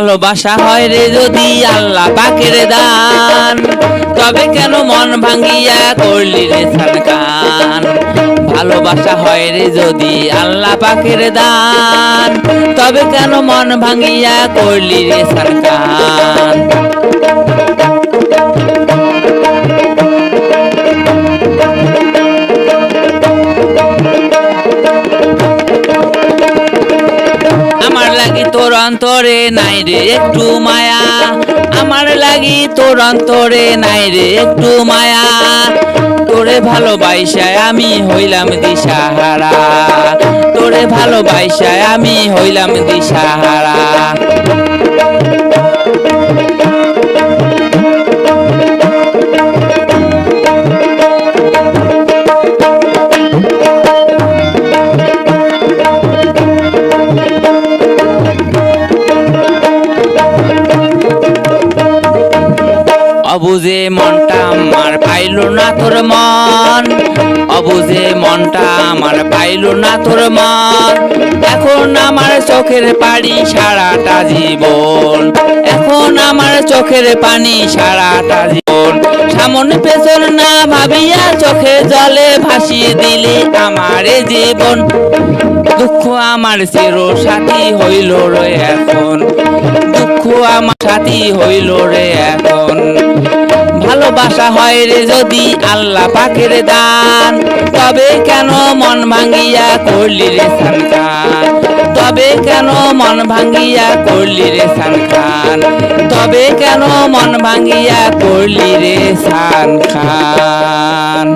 ভালোবাসা হয় রে যদি আল্লাহ পাকের দান। তবে কেন মন ভাঙ্গিয়া করলি রে সানকান ভালোবাসা হয় রে যদি আল্লাহ পাকের দান। তবে কেন মন ভাঙ্গিয়া করলি রে সানকান লাগি তোর অন্তরে নাই রে একটু মায়া। আমার লাগি তোর অন্তরে নাই রে একটু মায়া। তোরে ভালোবাসায় আমি হইলাম দিশাহারা। তোরে ভালোবাসায় আমি হইলাম দিশাহারা। অবুঝে মনটা আমার পাইল না তোর মন। অবুজে মনটা আমার পাইল না তোর মন। এখন আমার চোখের পানি সারাটা জীবন। এখন আমার চোখের পানি সারাটা জীবন। সামনে পেছন না ভাবিয়া চোখে জলে ভাসিয়ে দিলে আমার জীবন। দুঃখ আমার চির সাথী হইল রে এখন। দুঃখ আমার সাথী হইল রে এখন। ভালোবাসা হয় রে যদি আল্লাহ পাখের দান। তবে কেন মন ভাঙ্গিয়া করলি রে সন্তান তবে কেন মন ভাঙ্গিয়া করলি রে সানখান? তবে কেন মন ভাঙ্গিয়া করলি রে সানখান?